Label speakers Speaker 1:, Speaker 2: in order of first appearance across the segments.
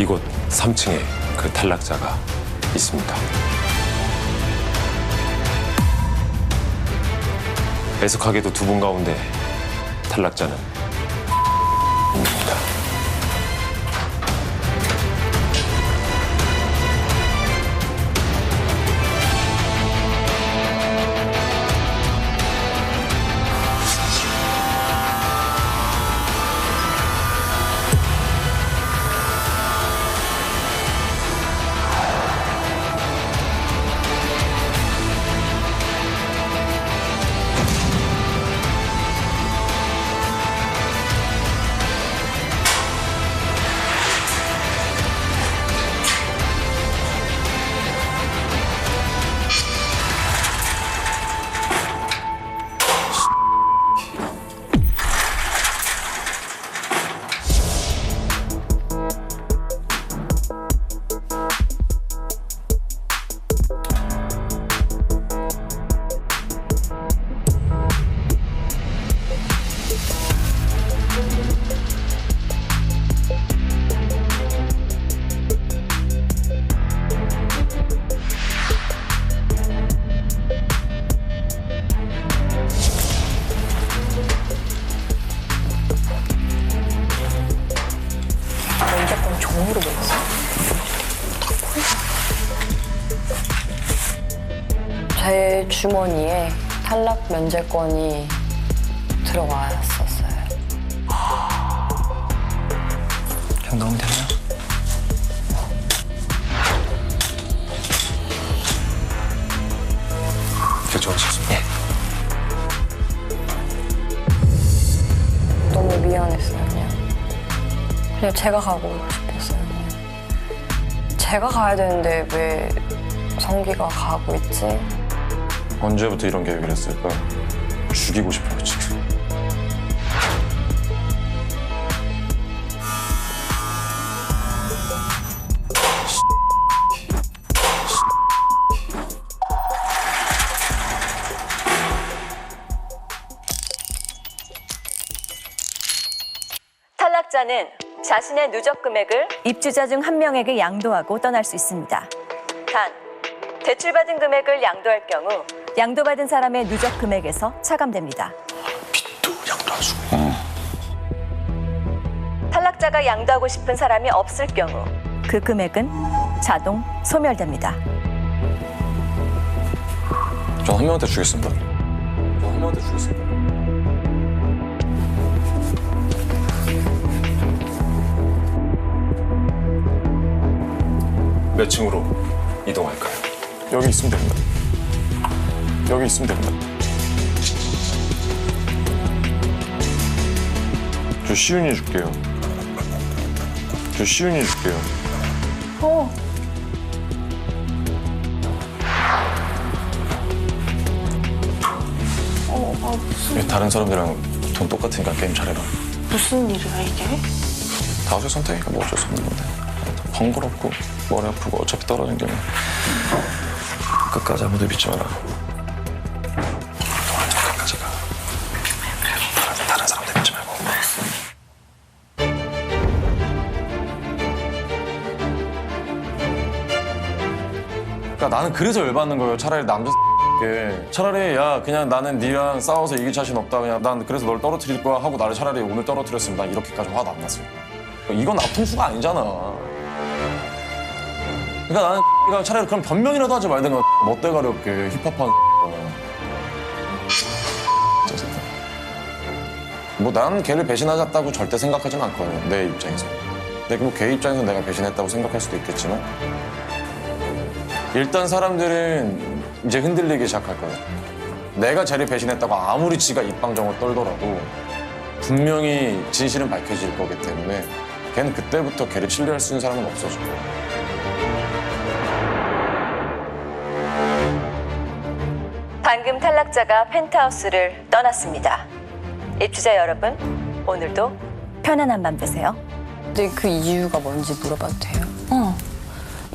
Speaker 1: 이곳 3층에 그 탈락자가 있습니다. 애석하게도 두 분 가운데 탈락자는
Speaker 2: 제 주머니에 탈락 면제권이 들어왔었어요.
Speaker 3: 그냥 넣으면 되나요?
Speaker 1: 결정하셨습니다.
Speaker 2: 너무 미안했어요, 그냥. 그냥 제가 가고 싶었어요, 그냥. 제가 가야 되는데 왜 성기가 가고 있지?
Speaker 1: 언제부터 이런 계획을 했을까? 죽이고 싶어요, 지금.
Speaker 4: 탈락자는 자신의 누적 금액을 입주자 중 한 명에게 양도하고 떠날 수 있습니다. 단, 대출받은 금액을 양도할 경우 양도받은 사람의 누적 금액에서 차감됩니다.
Speaker 3: 빚도 양도할 수.
Speaker 4: 탈락자가 양도하고 싶은 사람이 없을 경우 그 금액은 자동 소멸됩니다.
Speaker 1: 전한 명한테 주겠습니다. 전한 명한테 주겠습니다. 몇 층으로 이동할까요?
Speaker 5: 여기 있으면 됩니다. 여기 있으면 됩니다. 저 시윤이 줄게요. 저 시윤이 줄게요.
Speaker 1: 다른 사람들이랑 돈 똑같으니까 게임 잘해라.
Speaker 2: 무슨 일이야, 이게?
Speaker 1: 다수의 선택이니까 뭐 어쩔 수 없는 건데. 번거롭고 머리 아프고 어차피 떨어진 게뭐 끝까지 아무도 믿지 마라.
Speaker 5: 나는 그래서 열받는 거예요. 차라리 남자 게 차라리 야 그냥 나는 니랑 싸워서 이길 자신 없다. 그냥 난 그래서 널 떨어뜨릴 거야 하고 나를 차라리 오늘 떨어뜨렸으면 난 이렇게까지 화도 안 거야. 이건 앞통수가 아니잖아. 그러니까 나는 가 차라리 그럼 변명이라도 하지 말든가 멋대가리 힙합한 뭐난 걔를 배신하셨다고 절대 생각하진 않거든요. 내 입장에서. 근데 뭐 걔 입장에서 내가 배신했다고 생각할 수도 있겠지만 일단 사람들은 이제 흔들리기 시작할 거예요. 내가 쟤를 배신했다고 아무리 지가 입방정을 떨더라도 분명히 진실은 밝혀질 거기 때문에 걔는 그때부터 걔를 신뢰할 수 있는 사람은 없어져.
Speaker 4: 방금 탈락자가 펜트하우스를 떠났습니다. 입주자 여러분, 오늘도 편안한 밤 되세요.
Speaker 2: 근데 그 이유가 뭔지 물어봐도 돼요?
Speaker 6: 어.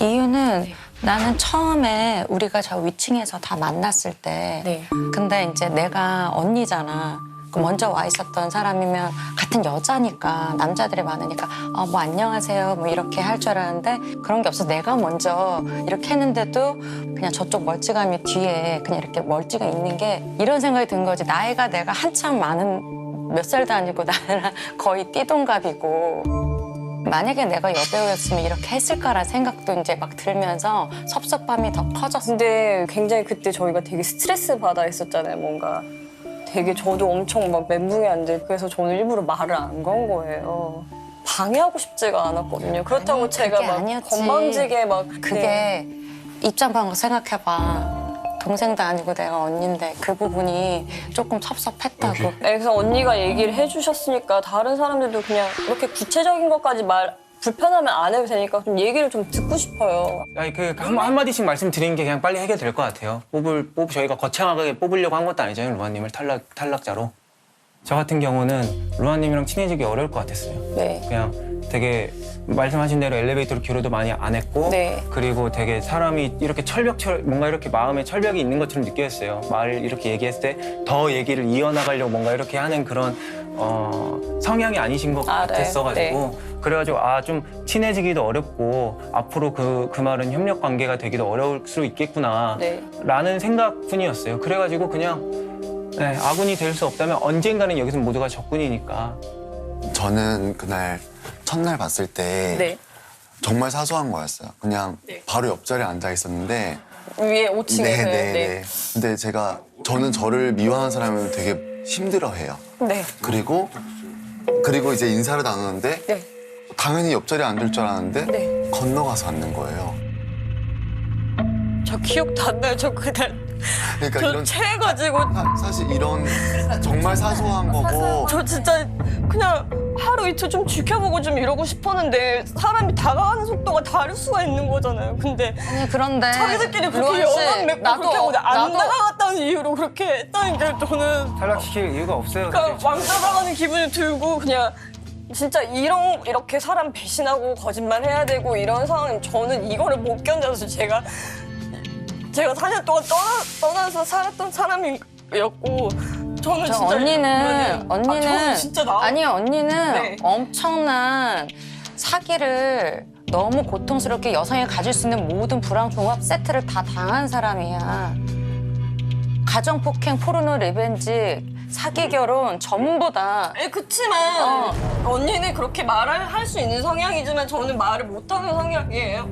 Speaker 6: 이유는 나는 처음에 우리가 저 위층에서 다 만났을 때
Speaker 2: 네.
Speaker 6: 근데 이제 내가 언니잖아. 그 먼저 와 있었던 사람이면 같은 여자니까 남자들이 많으니까 어, 뭐 안녕하세요 뭐 이렇게 할 줄 알았는데 그런 게 없어 내가 먼저 이렇게 했는데도 그냥 저쪽 멀찌감이 뒤에 그냥 이렇게 멀찌가 있는 게 이런 생각이 든 거지 나이가 내가 한참 많은 몇 살도 아니고 나랑 거의 띠동갑이고 만약에 내가 여배우였으면 이렇게 했을까라는 생각도 이제 막 들면서 섭섭함이 더 커졌어.
Speaker 2: 근데 굉장히 그때 저희가 되게 스트레스 받아 있었잖아요. 뭔가 되게 저도 엄청 막 멘붕이 안 돼. 그래서 저는 일부러 말을 안 건 거예요. 방해하고 싶지가 않았거든요. 그렇다고
Speaker 6: 아니,
Speaker 2: 제가 막
Speaker 6: 아니었지.
Speaker 2: 건방지게 막
Speaker 6: 그게
Speaker 2: 네.
Speaker 6: 입장 바꿔 생각해봐. 동생도 아니고 내가 언니인데 그 부분이 조금 섭섭했다고.
Speaker 2: 네, 그래서 언니가 얘기를 해주셨으니까 다른 사람들도 그냥 이렇게 구체적인 것까지 말 불편하면 안 해도 되니까 좀 얘기를 좀 듣고 싶어요.
Speaker 7: 아니 그 한, 한마디씩 말씀드리는 게 그냥 빨리 해결될 것 같아요. 뽑을 뽑 저희가 거창하게 뽑으려고 한 것도 아니잖아요. 루아님을 탈락 탈락자로. 저 같은 경우는 루아님이랑 친해지기 어려울 것 같았어요.
Speaker 2: 네.
Speaker 7: 그냥 되게 말씀하신 대로 엘리베이터로 교류도 많이 안 했고
Speaker 2: 네.
Speaker 7: 그리고 되게 사람이 이렇게 철벽 철 뭔가 이렇게 마음에 철벽이 있는 것처럼 느꼈어요. 말 이렇게 얘기했을 때 더 얘기를 이어나가려고 뭔가 이렇게 하는 그런 어, 성향이 아니신 것
Speaker 2: 아, 네.
Speaker 7: 같았어가지고 그래가지고 아 좀 친해지기도 어렵고 앞으로 그 그 말은 협력 관계가 되기도 어려울 수 있겠구나
Speaker 2: 네.
Speaker 7: 라는 생각뿐이었어요. 그래가지고 그냥 네, 아군이 될 수 없다면 언젠가는 여기서 모두가 적군이니까
Speaker 8: 저는 그날 첫날 봤을 때
Speaker 2: 네.
Speaker 8: 정말 사소한 거였어요. 그냥
Speaker 2: 네.
Speaker 8: 바로 옆자리에 앉아 있었는데
Speaker 2: 위에 5층에서요.
Speaker 8: 네, 네, 네. 근데 제가 저는 저를 미워하는 사람은 되게 힘들어해요.
Speaker 2: 네.
Speaker 8: 그리고 그리고 이제 인사를 나누는데
Speaker 2: 네.
Speaker 8: 당연히 옆자리에 앉을 줄 알았는데
Speaker 2: 네.
Speaker 8: 건너가서 앉는 거예요.
Speaker 2: 저 기억도 안 나요. 저 그날
Speaker 8: 그러니까
Speaker 2: 저
Speaker 8: 이런
Speaker 2: 체해가지고
Speaker 8: 사, 사실 이런 정말 사소한 거고
Speaker 2: 저 진짜 그냥 하루 이틀 좀 지켜보고 좀 이러고 싶었는데 사람이 다가가는 속도가 다를 수가 있는 거잖아요. 근데
Speaker 6: 아니 그런데
Speaker 2: 자기들끼리 그렇게
Speaker 6: 루안 씨,
Speaker 2: 영감 맺고 그렇게 하고 안
Speaker 6: 나도
Speaker 2: 나가갔다는 이유로 그렇게 했다는 게 저는
Speaker 7: 탈락시킬 이유가 없어요.
Speaker 2: 그러니까 왕따 당하는 기분이 들고 그냥 진짜 이런 이렇게 사람 배신하고 거짓말 해야 되고 이런 상황 저는 이거를 못 견뎌서 제가 제가 4년 동안 떠나, 떠나서 살았던 사람이었고 저는
Speaker 6: 저
Speaker 2: 진짜
Speaker 6: 언니는
Speaker 2: 이거는- 아,
Speaker 6: 언니는
Speaker 2: 저는 진짜 나
Speaker 6: 아니 언니는
Speaker 2: 네.
Speaker 6: 엄청난 사기를 너무 고통스럽게 여성이 가질 수 있는 모든 불황 종합 세트를 다 당한 사람이야. 가정 폭행, 포르노, 리벤지, 사기 결혼 전부 다.
Speaker 2: 예, 그치만
Speaker 6: 어.
Speaker 2: 언니는 그렇게 말을 할 수 있는 성향이지만 저는 말을 못하는 성향이에요.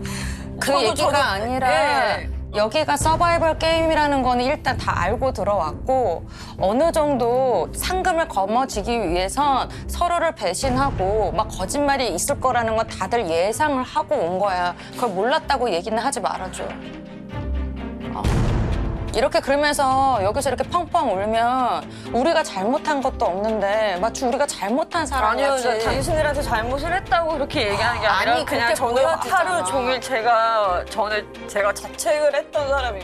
Speaker 6: 그
Speaker 2: 저도
Speaker 6: 얘기가
Speaker 2: 저도-
Speaker 6: 아니라
Speaker 2: 예.
Speaker 6: 여기가 서바이벌 게임이라는 거는 일단 다 알고 들어왔고 어느 정도 상금을 거머쥐기 위해선 서로를 배신하고 막 거짓말이 있을 거라는 건 다들 예상을 하고 온 거야. 그걸 몰랐다고 얘기는 하지 말아줘. 어. 이렇게 그러면서 여기서 이렇게 펑펑 울면 우리가 잘못한 것도 없는데 마치 우리가 잘못한
Speaker 2: 아니요,
Speaker 6: 사람이지.
Speaker 2: 저 당신들한테 잘못을 했다고 그렇게 얘기하는 게 아니라
Speaker 6: 아니,
Speaker 2: 그냥
Speaker 6: 그렇게
Speaker 2: 저는
Speaker 6: 보여지잖아.
Speaker 2: 하루 종일 제가 저는 제가 자책을 했던 사람이